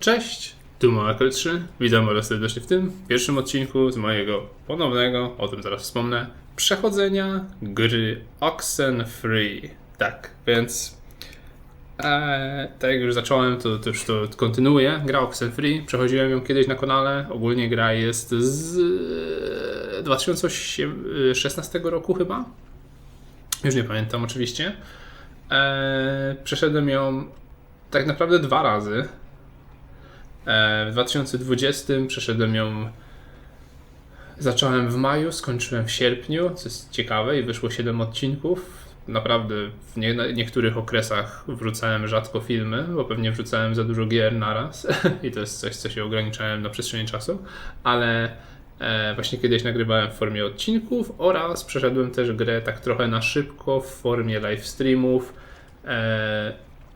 Cześć, tu Monakel 3. Witam bardzo serdecznie w tym pierwszym odcinku z mojego ponownego, o tym zaraz wspomnę, przechodzenia gry Oxenfree. Tak, więc e, tak jak już zacząłem, to, to już to kontynuuję. Gra Oxenfree, przechodziłem ją kiedyś na kanale. Ogólnie gra jest z e, 2016 roku chyba. Już nie pamiętam oczywiście. E, przeszedłem ją tak naprawdę dwa razy. E, w 2020 przeszedłem ją. Zacząłem w maju, skończyłem w sierpniu, co jest ciekawe, i wyszło 7 odcinków. Naprawdę w nie, niektórych okresach wrzucałem rzadko filmy, bo pewnie wrzucałem za dużo gier naraz i to jest coś, co się ograniczałem na przestrzeni czasu, ale e, właśnie kiedyś nagrywałem w formie odcinków oraz przeszedłem też grę tak trochę na szybko w formie live streamów. E,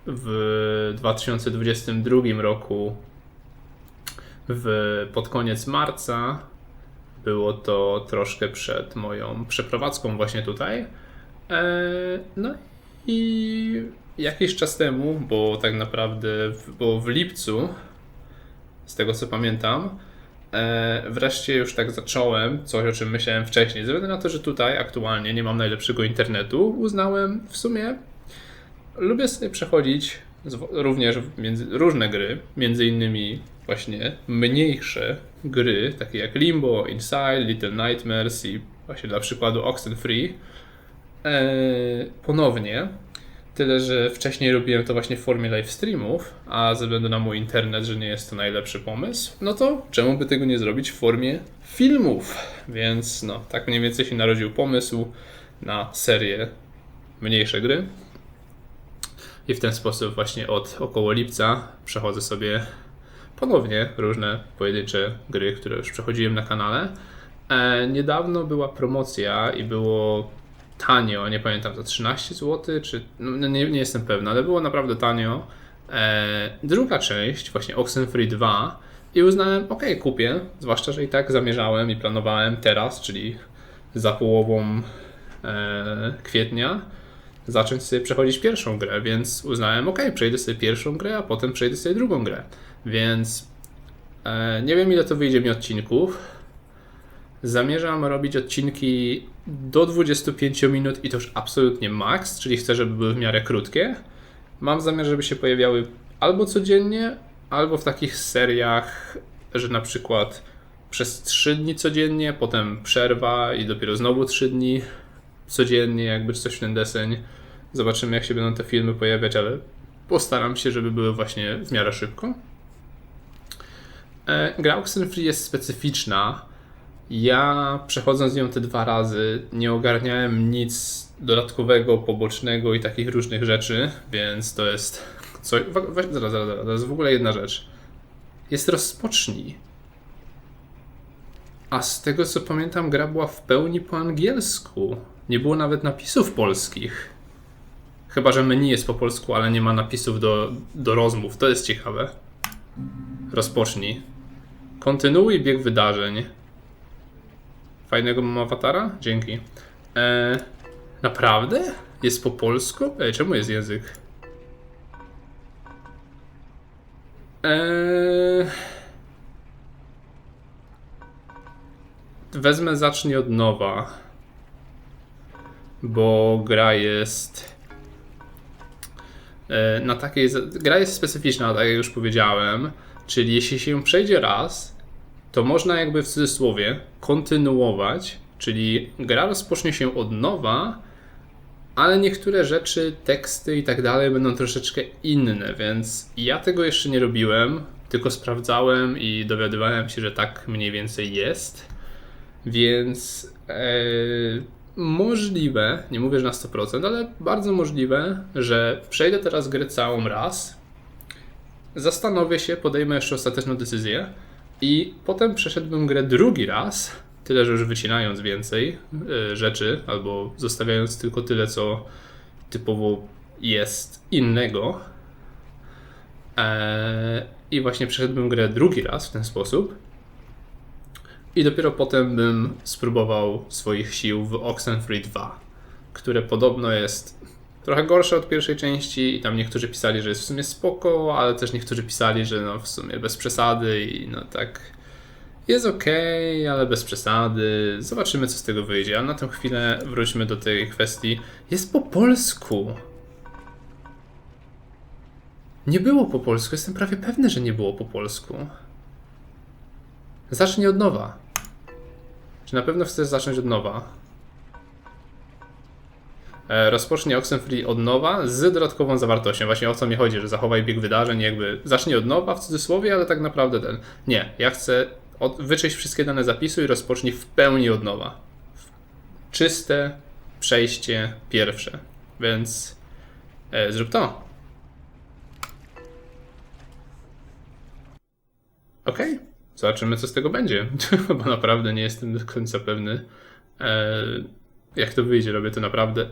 w 2022 roku w, pod koniec marca. Było to troszkę przed moją przeprowadzką właśnie tutaj. E, no i jakiś czas temu, bo tak naprawdę bo w lipcu, z tego co pamiętam, e, wreszcie już tak zacząłem, coś o czym myślałem wcześniej. Ze względu na to, że tutaj aktualnie nie mam najlepszego internetu, uznałem w sumie, lubię sobie przechodzić również między, różne gry, między innymi właśnie mniejsze gry, takie jak Limbo, Inside, Little Nightmares i właśnie dla przykładu Oxenfree e, ponownie. Tyle, że wcześniej robiłem to właśnie w formie live streamów, a ze względu na mój internet, że nie jest to najlepszy pomysł, no to czemu by tego nie zrobić w formie filmów? Więc no, tak mniej więcej się narodził pomysł na serię mniejsze gry. I w ten sposób właśnie od około lipca przechodzę sobie ponownie różne pojedyncze gry, które już przechodziłem na kanale. E, niedawno była promocja i było tanio, nie pamiętam, za 13 zł, czy no, nie, nie jestem pewny, ale było naprawdę tanio. E, druga część, właśnie Oxenfree 2 i uznałem, ok, kupię, zwłaszcza, że i tak zamierzałem i planowałem teraz, czyli za połową e, kwietnia, zacząć sobie przechodzić pierwszą grę, więc uznałem, ok, przejdę sobie pierwszą grę, a potem przejdę sobie drugą grę. Więc e, nie wiem, ile to wyjdzie mi odcinków. Zamierzam robić odcinki do 25 minut i to już absolutnie max, czyli chcę, żeby były w miarę krótkie. Mam zamiar, żeby się pojawiały albo codziennie, albo w takich seriach, że na przykład przez 3 dni codziennie, potem przerwa i dopiero znowu 3 dni codziennie, jakby coś w ten deseń. Zobaczymy, jak się będą te filmy pojawiać, ale postaram się, żeby były właśnie w miarę szybko. E, Gra Oxenfree jest specyficzna. Ja przechodząc nią te dwa razy nie ogarniałem nic dodatkowego, pobocznego i takich różnych rzeczy, więc to jest. Co, weź, zaraz, zaraz, zaraz, to jest w ogóle jedna rzecz. Jest rozpocznij. A z tego co pamiętam, gra była w pełni po angielsku. Nie było nawet napisów polskich. Chyba, że menu jest po polsku, ale nie ma napisów do, do rozmów. To jest ciekawe. Rozpocznij. Kontynuuj bieg wydarzeń. Fajnego mam awatara? Dzięki. E, naprawdę? Jest po polsku? Ej, czemu jest język? Eee... Wezmę zacznij od nowa. Bo gra jest. e, Na takiej. Gra jest specyficzna, tak jak już powiedziałem. Czyli jeśli się przejdzie raz, to można jakby w cudzysłowie kontynuować. Czyli gra rozpocznie się od nowa, ale niektóre rzeczy, teksty i tak dalej będą troszeczkę inne, więc ja tego jeszcze nie robiłem, tylko sprawdzałem i dowiadywałem się, że tak mniej więcej jest. Więc e, możliwe, nie mówię, że na 100%, ale bardzo możliwe, że przejdę teraz grę całą raz, zastanowię się, podejmę jeszcze ostateczną decyzję i potem przeszedłbym grę drugi raz, tyle że już wycinając więcej e, rzeczy, albo zostawiając tylko tyle, co typowo jest innego. E, I właśnie przeszedłbym grę drugi raz w ten sposób. I dopiero potem bym spróbował swoich sił w Oxenfree 2, które podobno jest trochę gorsze od pierwszej części i tam niektórzy pisali, że jest w sumie spoko, ale też niektórzy pisali, że no w sumie bez przesady i no tak jest okej, ale bez przesady. Zobaczymy co z tego wyjdzie, ale na tę chwilę wróćmy do tej kwestii. Jest po polsku. Nie było po polsku, jestem prawie pewny, że nie było po polsku. Zacznij od nowa. Czy na pewno chcesz zacząć od nowa? E, rozpocznij Oxenfree od nowa z dodatkową zawartością. Właśnie o co mi chodzi, że zachowaj bieg wydarzeń, jakby zacznij od nowa w cudzysłowie, ale tak naprawdę ten. Nie, ja chcę od, wyczyść wszystkie dane zapisu i rozpocznij w pełni od nowa. Czyste przejście pierwsze. Więc e, zrób to. Okej, zobaczymy co z tego będzie, bo naprawdę nie jestem do końca pewny, e, jak to wyjdzie. Robię to naprawdę.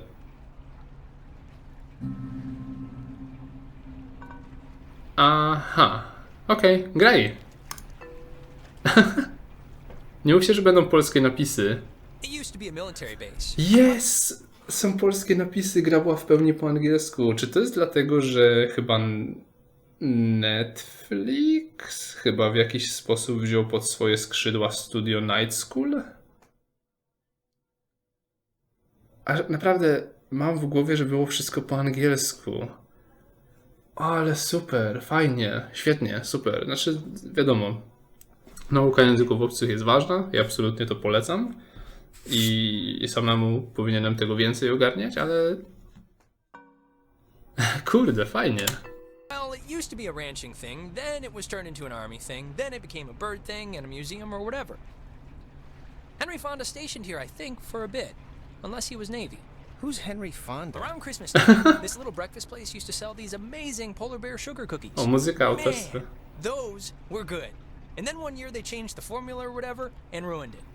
Aha, okej, graj. nie mówcie, że będą polskie napisy. Jest! Są polskie napisy, gra była w pełni po angielsku. Czy to jest dlatego, że chyba Netflix chyba w jakiś sposób wziął pod swoje skrzydła studio Night School? A naprawdę mam w głowie, że było wszystko po angielsku. Ale super, fajnie, świetnie, super. Znaczy, wiadomo, nauka języków obcych jest ważna, ja absolutnie to polecam i samemu powinienem tego więcej ogarniać, ale. Kurde, fajnie. Well, it used to be a ranching thing, then it was turned into an army thing, then it became a bird thing and a museum or whatever. Henry Fonda stationed here, I think, for a bit. Unless he was Navy. Who's Henry Fonda? Around Christmas time, this little breakfast place used to sell these amazing polar bear sugar cookies. O, muzyka Man, those were good.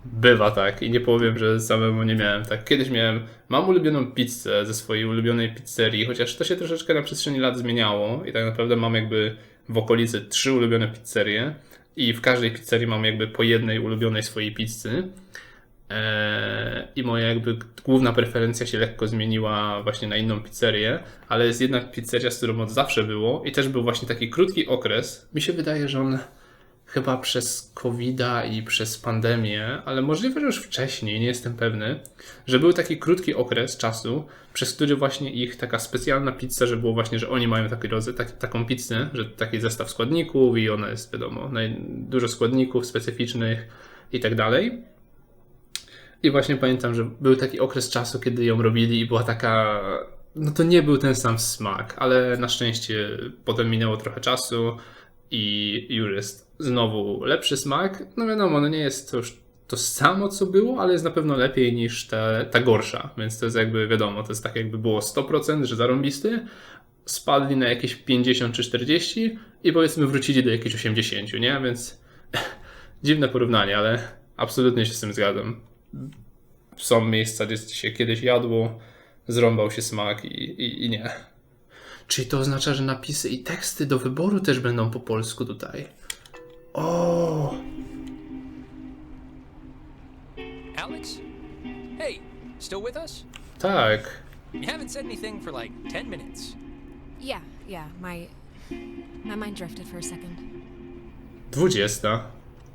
Bywa tak i nie powiem, że samemu nie miałem tak. Kiedyś miałem, mam ulubioną pizzę ze swojej ulubionej pizzerii, chociaż to się troszeczkę na przestrzeni lat zmieniało i tak naprawdę mam jakby w okolicy trzy ulubione pizzerie i w każdej pizzerii mam jakby po jednej ulubionej swojej pizzy. Eee, I moja jakby główna preferencja się lekko zmieniła właśnie na inną pizzerię, ale jest jedna pizzeria, z którą od zawsze było i też był właśnie taki krótki okres. Mi się wydaje, że on chyba przez covid i przez pandemię, ale możliwe, że już wcześniej, nie jestem pewny, że był taki krótki okres czasu, przez który właśnie ich taka specjalna pizza, że było właśnie, że oni mają taki rodzaj, tak, taką pizzę, że taki zestaw składników i ona jest, wiadomo, dużo składników specyficznych i tak dalej. I właśnie pamiętam, że był taki okres czasu, kiedy ją robili i była taka. No to nie był ten sam smak, ale na szczęście potem minęło trochę czasu i już jest znowu lepszy smak. No wiadomo, no nie jest to już to samo, co było, ale jest na pewno lepiej niż ta, ta gorsza. Więc to jest jakby wiadomo, to jest tak jakby było 100%, że zarąbisty, spadli na jakieś 50 czy 40 i powiedzmy wrócili do jakichś 80, nie? Więc dziwne porównanie, ale absolutnie się z tym zgadzam. Są miejsca, gdzie się kiedyś jadło, zrąbał się smak i, i, i nie. Czyli to oznacza, że napisy i teksty do wyboru też będą po polsku tutaj. O, Alex? Hey, still with us? tak. You haven't said anything for like 10 minutes. Yeah, yeah, my my mind drifted for a second. 20.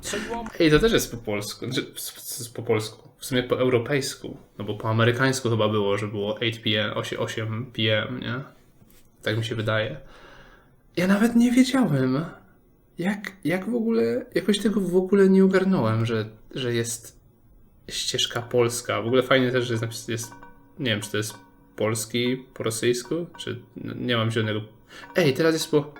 So you all Ej, to też jest po polsku. Znaczy, s- s- po polsku. W sumie po europejsku. No bo po amerykańsku chyba było, że było 8 p.m., 8, 8 p.m., nie? Tak mi się wydaje. Ja nawet nie wiedziałem. Jak, jak w ogóle, jakoś tego w ogóle nie ogarnąłem, że, że jest ścieżka polska. W ogóle fajnie też, że jest napis, jest, nie wiem, czy to jest polski po rosyjsku, czy nie mam żadnego... Ej, teraz jest po...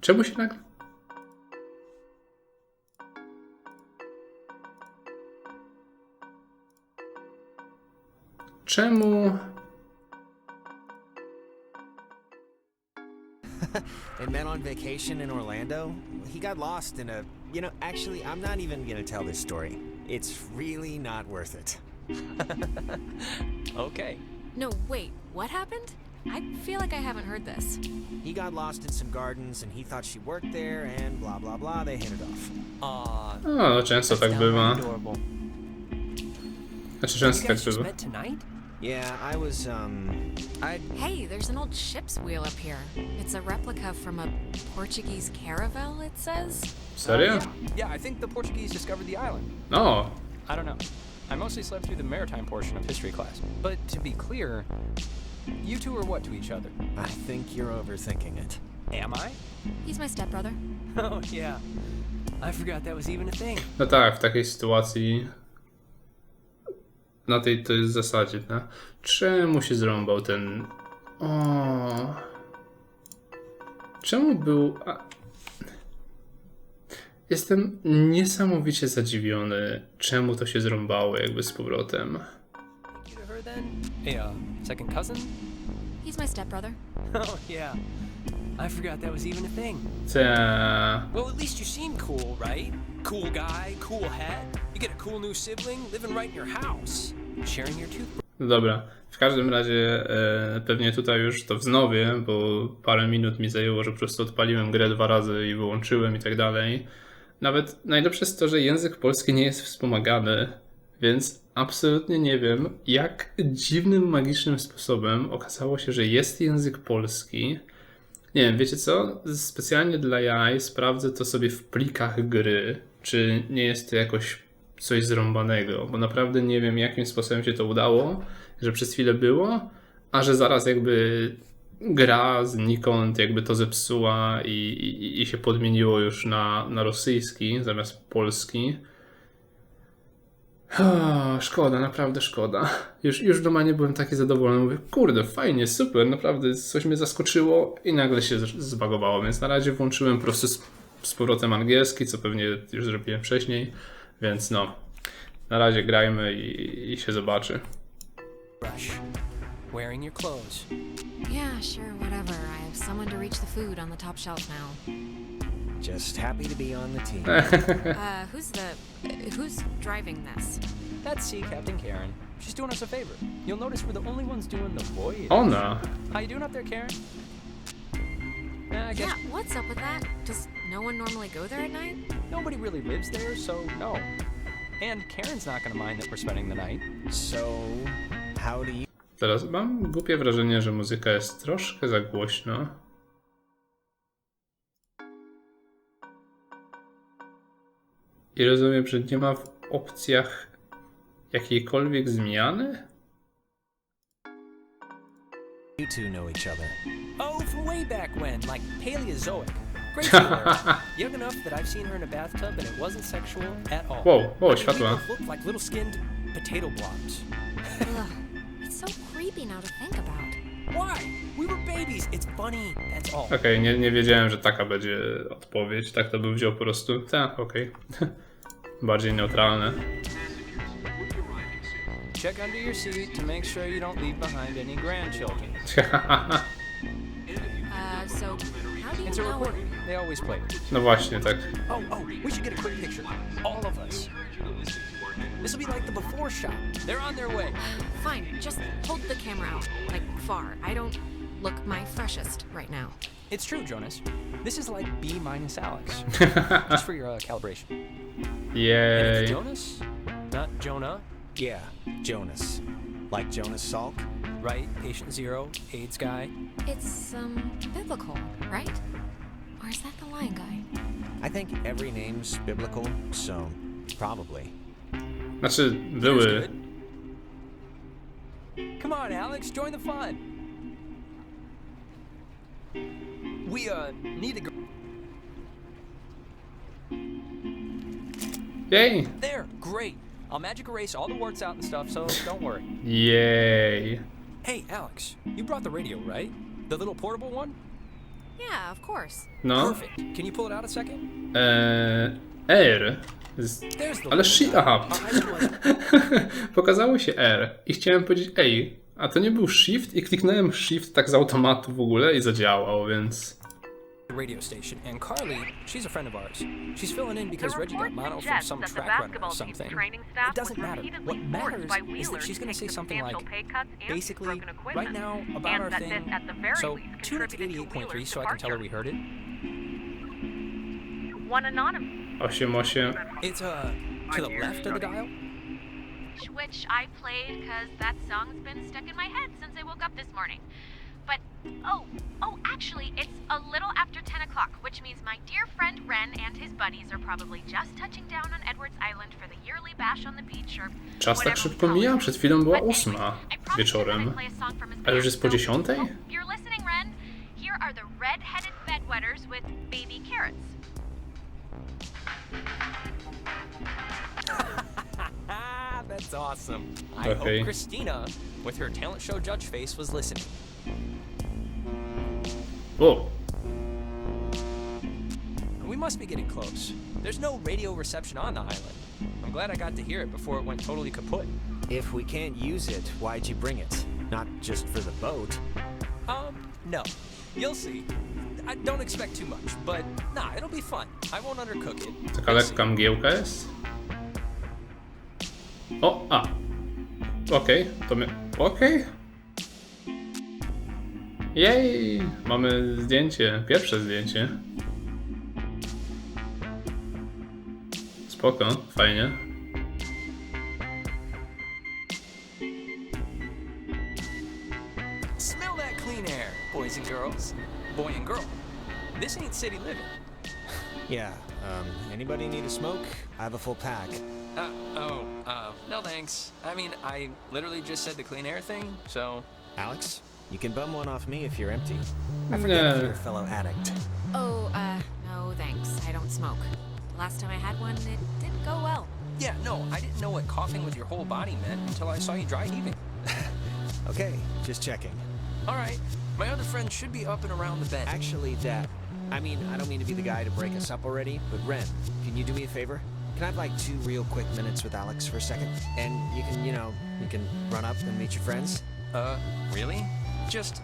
Czemu się nagle... Czemu... and men on vacation in Orlando, he got lost in a. You know, actually, I'm not even gonna tell this story. It's really not worth it. Okay. No, wait, what happened? I feel like I haven't heard this. He got lost in some gardens and he thought she worked there, and blah blah blah. They hit it off. Uh, O, no często tak downright bywa. adorable. Znaczy You często tak guys just bywa. Met tonight? Yeah, I was, um, I. Hey, there's an old ship's wheel up here. It's a replica from a Portuguese caravel, it says. Serio? Uh, yeah. yeah, I think the Portuguese discovered the island. No. I don't know. I mostly slept through the maritime portion of history class. But to be clear, you two are what to each other? I think you're overthinking it. Am I? He's my stepbrother. Oh, yeah. I forgot that was even a thing. No tak, w takiej sytuacji na tej to jest zasadzie, no. Czemu się zrąbał ten... O. Czemu był... A... Jestem niesamowicie zadziwiony, czemu to się zrąbało jakby z powrotem. A uh, second cousin? He's my stepbrother. Oh, yeah. I forgot that was even a thing. Ta... Well, at least you seem cool, right? Cool guy, cool hat. You get a cool new sibling living right in your house, No dobra, w każdym razie e, pewnie tutaj już to wznowię, bo parę minut mi zajęło, że po prostu odpaliłem grę dwa razy i wyłączyłem i tak dalej. Nawet najlepsze jest to, że język polski nie jest wspomagany, więc absolutnie nie wiem, jak dziwnym, magicznym sposobem okazało się, że jest język polski. Nie wiem, wiecie co? Specjalnie dla jaj sprawdzę to sobie w plikach gry, czy nie jest to jakoś coś zrąbanego, bo naprawdę nie wiem, jakim sposobem się to udało, że przez chwilę było, a że zaraz jakby gra znikąd jakby to zepsuła i, i, i się podmieniło już na, na rosyjski zamiast polski. Szkoda, naprawdę szkoda. Już, już normalnie byłem taki zadowolony. Mówię, kurde, fajnie, super, naprawdę coś mnie zaskoczyło i nagle się zbagowało, więc na razie włączyłem po prostu z powrotem angielski, co pewnie już zrobiłem wcześniej, więc no, na razie grajmy i, i się zobaczy. Wearing your clothes. Yeah, sure, whatever. I have someone to reach the food on the top shelf now. Just happy to be on the team. Uh, who's the. Who's driving this? That's Sea Captain Karen. She's doing us a favor. You'll notice we're the only ones doing the voyage. Ona! How you doing up there, Karen? Nah, I guess Yeah, what's up with that? Does no one normally go there at night? nobody really lives there, so no. And Karen's not gonna mind that we're spending the night. so, how do you. Teraz mam głupie wrażenie, że muzyka jest troszkę za głośno. I rozumiem, że nie ma w opcjach jakiejkolwiek zmiany? You two know each other. Oh, from way back when, like Paleozoic. Great. Young enough that I've seen her in a bathtub and it wasn't sexual at all. Wow, wow, światła. like little skinned potato blobs. It's so creepy now to think about. Why? We were babies. It's funny. That's all. Okej, nie, nie wiedziałem, że taka będzie odpowiedź. Tak to bym wziął po prostu. Tak, okej. Bardziej neutralne. Check under your seat to make sure you don't leave behind any grandchildren. Uh, so how do you It's a know? recording. They always play it. No właśnie, tak. Oh, oh, we should get a quick picture. All of us. This will be like the before shot. They're on their way. Fine, just hold the camera out, like far. I don't look my freshest right now. It's true, Jonas. This is like B minus Alex. Just for your uh, calibration. Yeah. Jonas, not Jonah, Yeah, Jonas. Like Jonas Salk? right? Patient zero, AIDS guy. It's um biblical, right? Or is that the lion guy? I think every name's biblical, so probably. That's Here's były. good. Come on, Alex, join the fun. We uh need to go Yay! there. Great. I'll magic erase all the warts out and stuff, so don't worry. Yay. Hey, Alex, you brought the radio, right? The little portable one? Yeah, of course. No. Perfect. Can you pull it out a second? Eee, R. Z... There's the Ale little shi... Aha. Pokazało się R i chciałem powiedzieć ej, a to nie był shift i kliknąłem shift tak z automatu w ogóle i zadziałał, więc... the radio station, and Carly, she's a friend of ours. She's filling in because Reggie got report mono from some track runner or something. It doesn't matter. What forced matters is that she's going to say something like, substantial pay cuts and basically, right now about our thing. at the very so least tune in to 88.3 so I can tell her we heard it. One anonymous. 8, 8. It's uh to the left of the dial. Which I played because that song's been stuck in my head since I woke up this morning. But, oh, oh, actually, it's a little after 10 o'clock, which means my dear friend Ren and his buddies are probably just touching down on Edwards Island for the yearly bash on the beach or Czas tak whatever we szybko call it. mija, przed chwilą była But ósma I promised him wieczorem. I'd play a song from his już band, jest po so- dziesiątej? Oh, you're listening, Ren. Here are the red-headed bedwetters with baby carrots. That's awesome. I Okay. hope Christina, with her talent show judge face, was listening. O, We must be getting close. There's no radio reception on the island. I'm glad I got to hear it before it went totally kaput. If we can't use it, why'd you bring it? Not just for the boat. Um, no. You'll see. I don't expect too much, but nah, it'll be fun. I won't undercook it. taka You'll see. lekka mgiełka jest. O, a. Okej, to my... Okej. Jej! Mamy zdjęcie, pierwsze zdjęcie. Spoko, fajnie. Smell that clean air, boys and girls. Boy and girl. This ain't city living. Yeah, um, anybody need a smoke? I have a full pack. Uh, oh, uh, no thanks. I mean, I literally just said the clean air thing, so. Alex, you can bum one off me if you're empty. I forget if No. you're a fellow addict. Oh, uh, no thanks. I don't smoke. The last time I had one, it didn't go well. Yeah, no, I didn't know what coughing with your whole body meant until I saw you dry heaving. Okay, just checking. Alright, my other friend should be up and around the bend. Actually, Dad, I mean, I don't mean to be the guy to break us up already, but Ren, can you do me a favor? Can I have like two real quick minutes with Alex for a second? And you can, you know, you can run up and meet your friends? Uh, really? Just,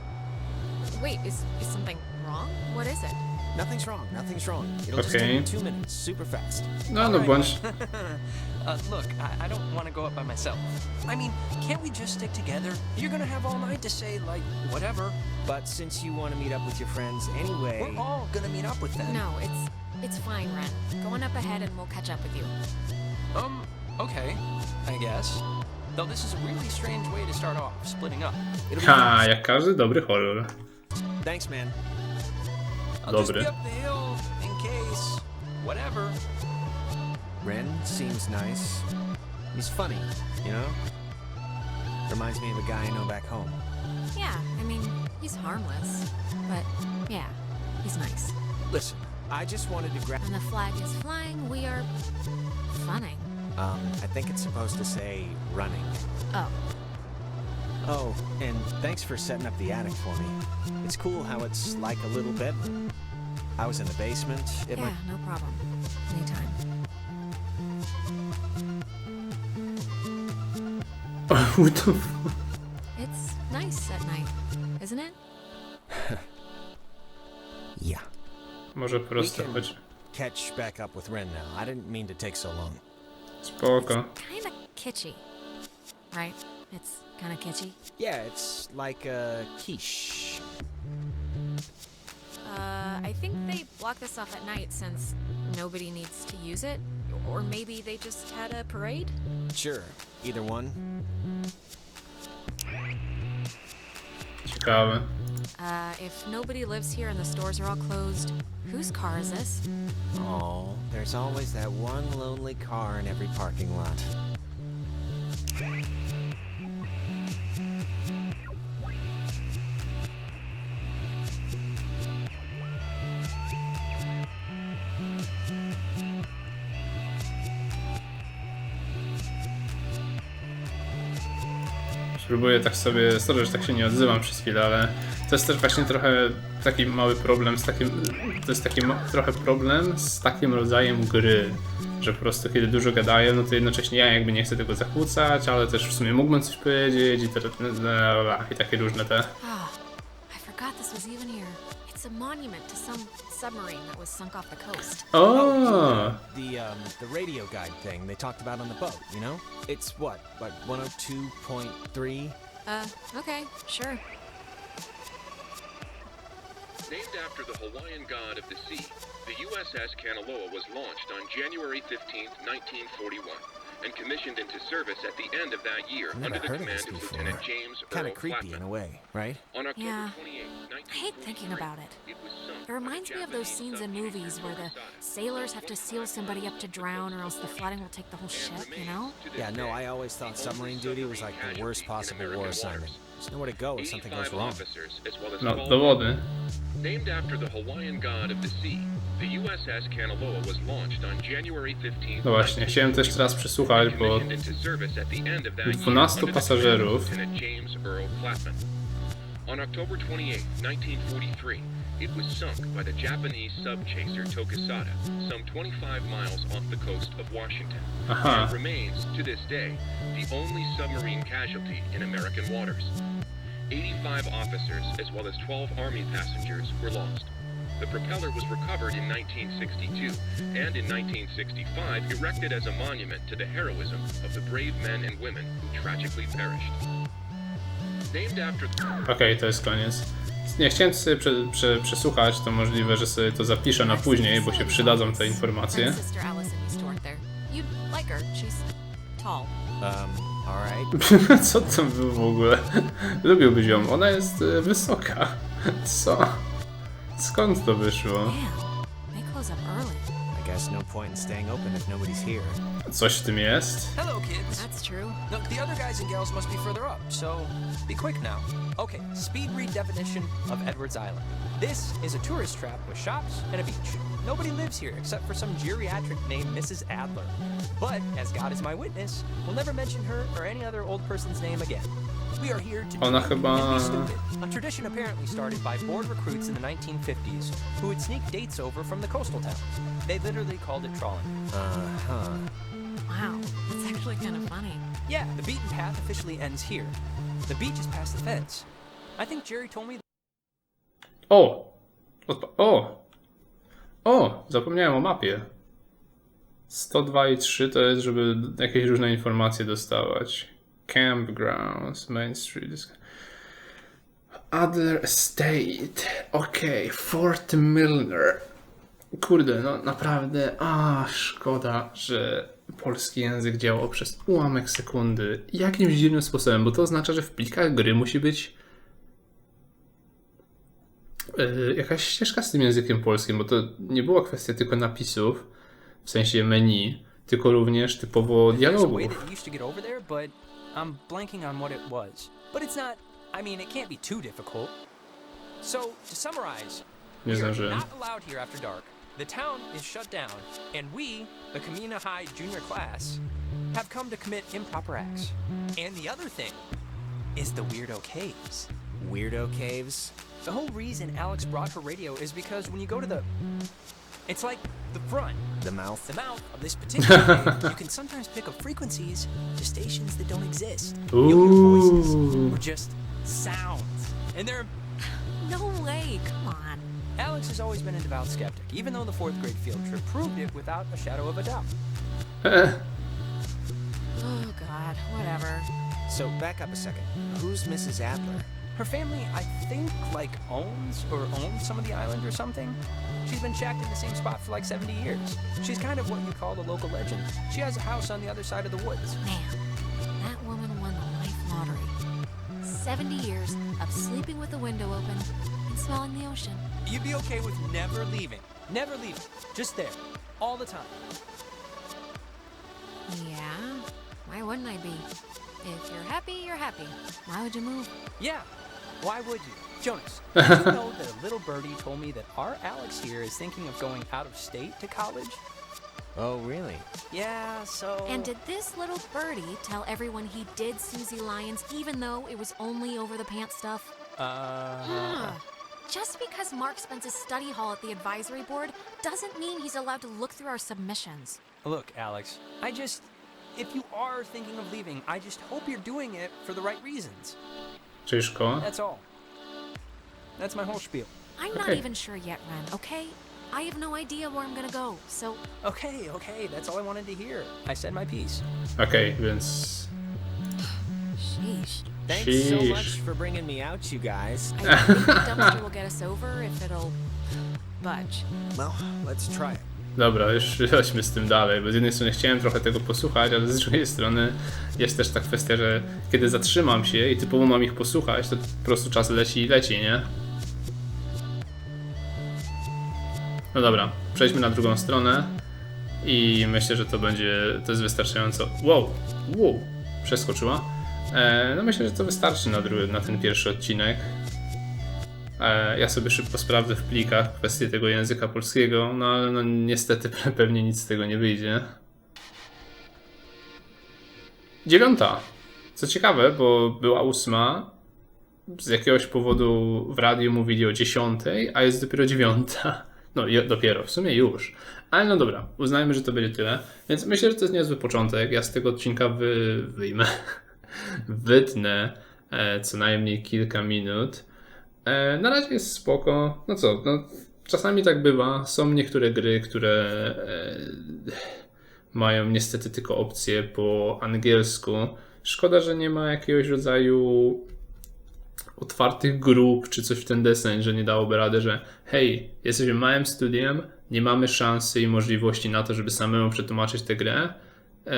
Wait, is, is something wrong? What is it? Nothing's wrong, nothing's wrong. It'll just Okay. take two minutes, super fast. No, no Alright. bądź... uh, look, I, I don't want to go up by myself. I mean, can't we just stick together? You're gonna have all night to say, like, whatever. But since you want to meet up with your friends anyway, We're all gonna meet up with them. No, it's it's fine, Ren. Go on up ahead and we'll catch up with you. Um, okay, I guess. Though this is a really strange way to start off, splitting up. it'll Ha, jak każdy dobry horror. Thanks, man. I'll just Dobry. be up the hill in case. Whatever. Ren seems nice. He's funny, you know? Reminds me of a guy I know back home. Yeah, I mean, he's harmless. But yeah, he's nice. Listen, I just wanted to grab. When the flag is flying, we are funning. Um, I think it's supposed to say running. Oh, Oh, and thanks for setting up the attic for me. It's cool how it's like a little bedroom. I was in the basement. It yeah, might. no problem. Anytime. What the f- It's nice at night, isn't it? Yeah. Może po prostu Weekend. chodź. Catch back up with Ren now. I didn't mean to take so long. Spoko. Kinda kitschy. Right? It's kinda kitschy. Yeah, it's like a quiche. Uh, I think they block this off at night since nobody needs to use it. Or maybe they just had a parade? Sure, either one. Ciekawe. Uh, if nobody lives here and the stores are all closed, whose car is this? Oh, there's always that one lonely car in every parking lot. Spróbuję tak sobie, sorry, że tak się nie odzywam przez chwilę, ale to jest też właśnie trochę taki mały problem z takim, to jest taki trochę problem z takim rodzajem gry, że po prostu kiedy dużo gadają, no to jednocześnie ja jakby nie chcę tego zakłócać, ale też w sumie mógłbym coś powiedzieć i, te, i takie różne te... Ah, I forgot this was even here. It's a monument to some submarine that was sunk off the coast. O! The um the radio guide thing they talked about on the boat, you know? It's what, like 102.3? Uh, okay, sure. Named after the Hawaiian god of the sea, the USS Kanaloa was launched on January 15, 1941, and commissioned into service at the end of that year I've never under the heard of command this of before. Lieutenant James Kind Earl of creepy in a way, right? On October Yeah. 28, I hate thinking about it. it was It reminds me of those scenes in movies where the sailors have to seal somebody up to drown or else the flooding will take the whole ship, you know? Yeah, no, I always thought submarine duty was like the worst possible war assignment. There's nowhere to go if something goes wrong. officers, as well No, 12 do wody. Named after the Hawaiian god of the sea, the USS Kanaloa was launched on January 15, No właśnie, chciałem teraz przesłuchać, bo commissioned into service at the end of that year 12 pasażerów. command of Lieutenant James Earl Flatman. On October 28, 1943, it was sunk by the Japanese subchaser Tokusada, some 25 miles off the coast of Washington, Aha. and remains to this day the only submarine casualty in American waters. 85 officers as well as 12 Army passengers were lost. The propeller was recovered in 1962 and in 1965 erected as a monument to the heroism of the brave men and women who tragically perished. Named after Okej, to jest koniec. Nie chciałem sobie prze, prze, przesłuchać, to możliwe, że sobie to zapiszę na później, bo się przydadzą te informacje. My sister Allison used to work there. You'd like her. She's tall. Um, alright. Co to było w ogóle? Lubiłbyś ją, ona jest e, wysoka. Co? Skąd to wyszło? Man, they close up early. I guess no point in staying open if nobody's here. Coś w tym jest? Hello, kids. That's true. Look, the other guys and gals must be further up, so be quick now. Okay, speed read definition of Edwards Island. This is a tourist trap with shops and a beach. Nobody lives here except for some geriatric named Mrs. Adler. But, as God is my witness, we'll never mention her or any other old person's name again. We are here to Ona drink chyba- be stupid. A tradition apparently started by bored recruits in the 1950s who would sneak dates over from the coastal town. They literally called it trawling. Uh huh. Wow, that's actually kind of funny. Yeah, the beaten path officially ends here. The beach is past the fence. I think Jerry told me O! Odpa- o! O! Zapomniałem o mapie. 102 i 3 to jest, żeby jakieś różne informacje dostawać. Campgrounds, Main Street. Adler Estate. Okej, Fort Milner. Kurde, no naprawdę, a szkoda, że polski język działał przez ułamek sekundy. Jakimś dziwnym sposobem, bo to oznacza, że w plikach gry musi być jakaś ścieżka z tym językiem polskim, bo to nie była kwestia tylko napisów, w sensie menu, tylko również typowo dialogów. that you used to get over there, but I'm blanking on what it was. But it's not, I mean, it can't be too difficult. So, to summarize, Nie we are zdążyłem. not allowed here after dark. The town is shut down, and we, the Kamina High junior class, have come to commit improper acts. And the other thing is the Weirdo Caves. Weirdo caves? The whole reason Alex brought her radio is because when you go to the. It's like the front, The mouth? the mouth of this particular cave, you can sometimes pick up frequencies to stations that don't exist. You'll hear voices or just sounds. And they're. No way, come on. Alex has always been a devout skeptic, even though the fourth grade field trip proved it without a shadow of a doubt. Oh god, whatever. So, back up a second. Who's Mrs. Adler? Her family, I think, like owns or owned some of the island or something. She's been shacked in the same spot for like 70 years. She's kind of what you call the local legend. She has a house on the other side of the woods. Man, that woman won the life lottery. 70 years of sleeping with the window open and smelling the ocean. You'd be okay with never leaving. Never leaving. Just there. All the time. Yeah, why wouldn't I be? If you're happy, you're happy. Why would you move? Yeah. Why would you? Jonas, did you know that a little birdie told me that our Alex here is thinking of going out of state to college? Oh, really? Yeah, so. And did this little birdie tell everyone he did Susie Lyons even though it was only over the pants stuff? Uh. Just because Mark spends his study hall at the advisory board doesn't mean he's allowed to look through our submissions. Look, Alex, I just. If you are thinking of leaving, I just hope you're doing it for the right reasons. Czyżko? That's all. That's my whole spiel. I'm not Okay. even sure yet, Ren, okay? I have no idea where I'm gonna go, so Okay, okay, that's all I wanted to hear. I said my piece. Okej, więc... sheesh. Thanks so Sheesh. much for bringing me out, you guys. I think the dumpster will get us over if it'll budge. Well, let's try it. Dobra, już chodźmy z tym dalej, bo z jednej strony chciałem trochę tego posłuchać, ale z drugiej strony jest też ta kwestia, że kiedy zatrzymam się i typowo mam ich posłuchać, to po prostu czas leci i leci, nie? No dobra, przejdźmy na drugą stronę i myślę, że to będzie, to jest wystarczająco. Wow, wow, przeskoczyła. E, no myślę, że to wystarczy na, dru- na ten pierwszy odcinek. Ja sobie szybko sprawdzę w plikach kwestię tego języka polskiego, no ale no niestety pe- pewnie nic z tego nie wyjdzie. Dziewiąta. Co ciekawe, bo była ósma. Z jakiegoś powodu w radiu mówili o dziesiątej, a jest dopiero dziewiąta. No dopiero, w sumie już. Ale no dobra, uznajmy, że to będzie tyle. Więc myślę, że to jest niezły początek. Ja z tego odcinka wy, wyjmę, wytnę e, co najmniej kilka minut. E, na razie jest spoko. No co, no, czasami tak bywa. Są niektóre gry, które e, mają niestety tylko opcję po angielsku. Szkoda, że nie ma jakiegoś rodzaju otwartych grup czy coś w ten deseń, że nie dałoby rady, że hej, jesteśmy małym studiem, nie mamy szansy i możliwości na to, żeby samemu przetłumaczyć tę grę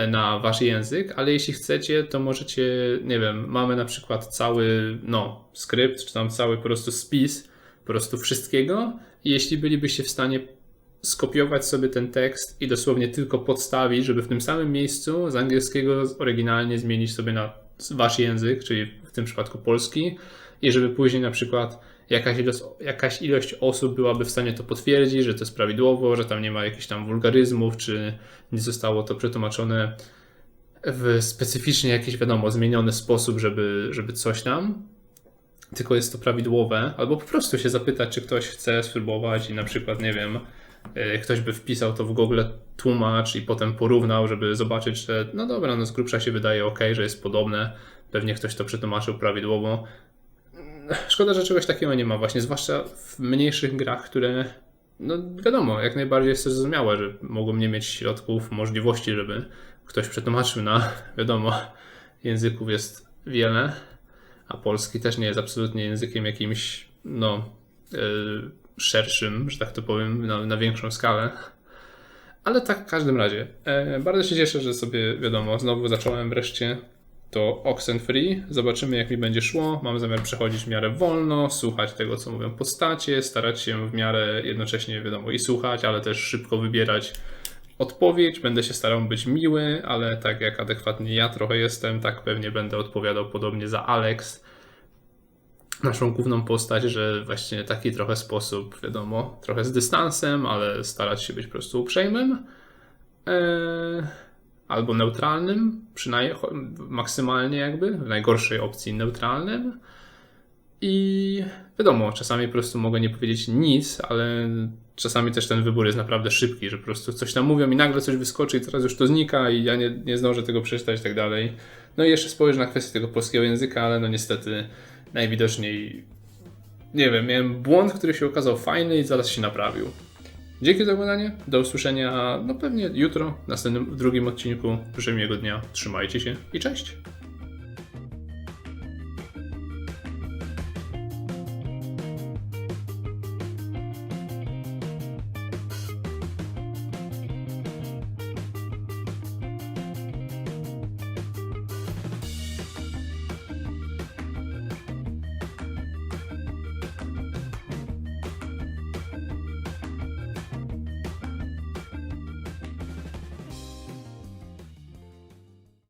na wasz język, ale jeśli chcecie, to możecie, nie wiem, mamy na przykład cały, no, skrypt, czy tam cały po prostu spis po prostu wszystkiego. Jeśli bylibyście w stanie skopiować sobie ten tekst i dosłownie tylko podstawić, żeby w tym samym miejscu z angielskiego oryginalnie zmienić sobie na wasz język, czyli w tym przypadku polski, i żeby później na przykład jakaś ilość, jakaś ilość osób byłaby w stanie to potwierdzić, że to jest prawidłowo, że tam nie ma jakichś tam wulgaryzmów, czy nie zostało to przetłumaczone w specyficznie jakiś, wiadomo, zmieniony sposób, żeby, żeby coś tam, tylko jest to prawidłowe, albo po prostu się zapytać, czy ktoś chce spróbować i na przykład, nie wiem, y, ktoś by wpisał to w Google tłumacz i potem porównał, żeby zobaczyć, że no dobra, no z grubsza się wydaje ok, że jest podobne, pewnie ktoś to przetłumaczył prawidłowo. Szkoda, że czegoś takiego nie ma, właśnie zwłaszcza w mniejszych grach, które, no wiadomo, jak najbardziej jest to zrozumiałe, że mogą nie mieć środków, możliwości, żeby ktoś przetłumaczył na, wiadomo, języków jest wiele, a polski też nie jest absolutnie językiem jakimś, no, yy, szerszym, że tak to powiem, na, na większą skalę. Ale tak w każdym razie. E, bardzo się cieszę, że sobie, wiadomo, znowu zacząłem wreszcie to Oxenfree. Zobaczymy, jak mi będzie szło. Mam zamiar przechodzić w miarę wolno, słuchać tego, co mówią postacie, starać się w miarę jednocześnie, wiadomo, i słuchać, ale też szybko wybierać odpowiedź. Będę się starał być miły, ale tak jak adekwatnie ja trochę jestem, tak pewnie będę odpowiadał podobnie za Alex, naszą główną postać, że właśnie taki trochę sposób, wiadomo, trochę z dystansem, ale starać się być po prostu uprzejmym. Eee, albo neutralnym, przynajmniej maksymalnie jakby, w najgorszej opcji neutralnym. I wiadomo, czasami po prostu mogę nie powiedzieć nic, ale czasami też ten wybór jest naprawdę szybki, że po prostu coś tam mówią i nagle coś wyskoczy i teraz już to znika i ja nie, nie zdążę tego przeczytać i tak dalej. No i jeszcze spojrzę na kwestię tego polskiego języka, ale no niestety najwidoczniej nie wiem, miałem błąd, który się okazał fajny i zaraz się naprawił. Dzięki za oglądanie, do usłyszenia no pewnie jutro, w następnym, w drugim odcinku. Życzę dnia, trzymajcie się i cześć!